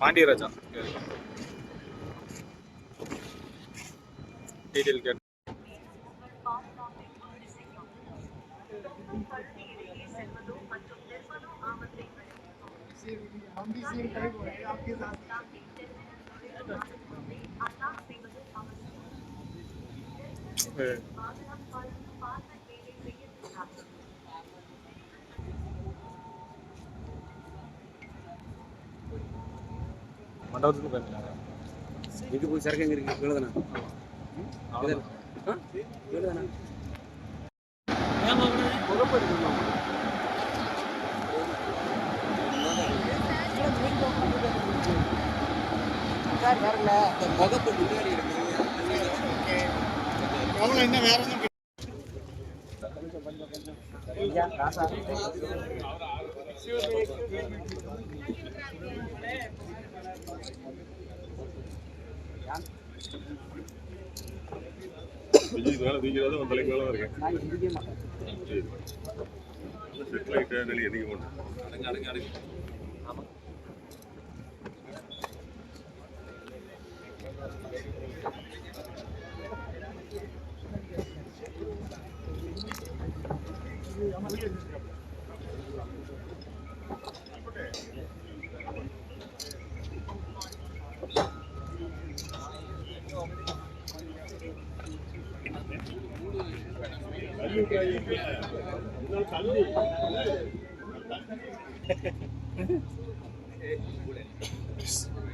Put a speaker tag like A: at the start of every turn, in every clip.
A: Pandiyaraja detail கேட்டு
B: हम भी सेम टाइप हो रहे हैं आपके साथ
A: மண்டபத்துக்கு போயிருந்தாங்க
C: இது போய் சரக்கு எங்க இருக்கு? இவ்வளவுதானா?
A: அவ்வளோதான்
C: ஆ? இவ்வளவுதானா? சார் வரல இந்த முகப்பு முன்னாடி
B: என்ன வேற ஒன்றும்
D: விஜய் வேலை தூக்கிறது உன் தலைக்கு வேலை இருக்கேன்
C: நான் எந்திரிக்கவே மாட்டேன்
D: செட்டில் ஆகிட்டு நெல்லி எதிக்க மாட்டேன்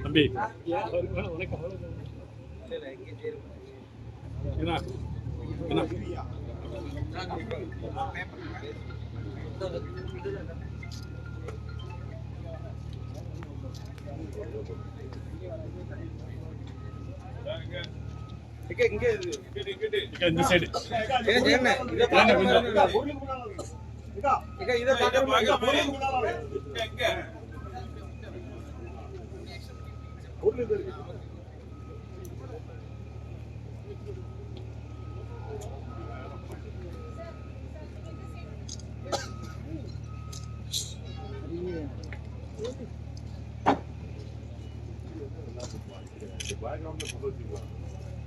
E: தம்பி. என்ன? என்ன? இங்க இந்த சைடு
D: பேக்ரவுண்ட்ல பொருள் வச்சுக்கலாம்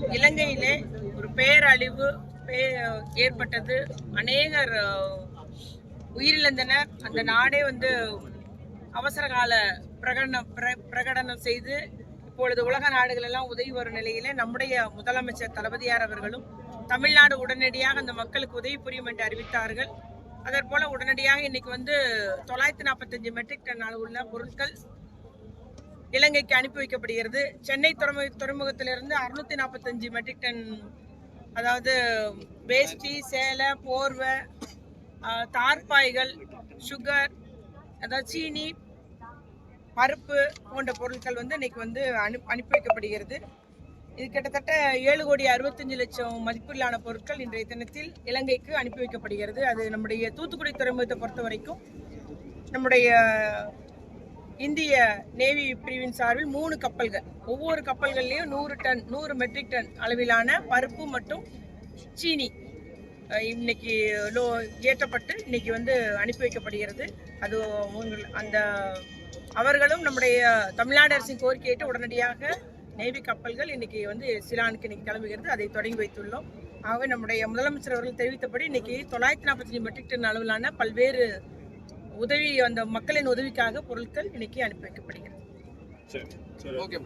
F: இலங்கையிலே ஒரு பேரழிவு ஏற்பட்டது. அநேகர் உயிரிழந்தனர். அந்த நாடே வந்து அவசர கால பிரகடனம் பிர- பிரகடனம் செய்து இப்பொழுது உலக நாடுகள் எல்லாம் உதவி வரும் நிலையிலே நம்முடைய முதலமைச்சர் தளபதியார் அவர்களும் தமிழ்நாடு உடனடியாக அந்த மக்களுக்கு உதவி புரியும் என்று அறிவித்தார்கள். அதற்போல உடனடியாக இன்னைக்கு வந்து தொள்ளாயிரத்தி நாற்பத்தஞ்சு மெட்ரிக் டன் அளவுள்ள பொருட்கள் இலங்கைக்கு அனுப்பி வைக்கப்படுகிறது. சென்னை துறைமுக துறைமுகத்திலிருந்து அறுநூத்தி நாற்பத்தஞ்சு மெட்ரிக் டன் அதாவது வேஷ்டி சேலை போர்வை தார்பாய்கள் சுகர் அதாவது சீனி பருப்பு போன்ற பொருட்கள் வந்து இன்னைக்கு வந்து அனு அனுப்பி வைக்கப்படுகிறது. இது கிட்டத்தட்ட ஏழு கோடி அறுபத்தஞ்சு லட்சம் மதிப்பிலான பொருட்கள் இன்றைய தினத்தில் இலங்கைக்கு அனுப்பி வைக்கப்படுகிறது. அது நம்முடைய தூத்துக்குடி துறைமுகத்தை பொறுத்த வரைக்கும் நம்முடைய இந்திய நேவி பிரிவின் சார்பில் மூணு கப்பல்கள். ஒவ்வொரு கப்பல்கள்லையும் நூறு டன் நூறு மெட்ரிக் டன் அளவிலான பருப்பு மற்றும் சீனி இன்னைக்கு லோ ஏற்றப்பட்டு இன்னைக்கு வந்து அனுப்பி வைக்கப்படுகிறது. அது உங்கள் அந்த அவர்களும் நம்முடைய தமிழ்நாடு அரசின் கோரிக்கையிட்டு உடனடியாக நேவி கப்பல்கள் இன்னைக்கு வந்து சிலானுக்கு இன்னைக்கு கிளம்புகிறது. அதை தொடங்கி வைத்துள்ளோம். ஆகவே நம்முடைய முதலமைச்சர் அவர்கள் தெரிவித்தபடி இன்னைக்கு தொள்ளாயிரத்தி நாற்பத்தஞ்சு மெட்ரிக் டன் அளவிலான பல்வேறு உதவி அந்த மக்களின் உதவிக்காக பொருட்கள் இன்னைக்கு அனுப்பி வைக்கப்படுகிறது.
D: சரி சரி. ஓகே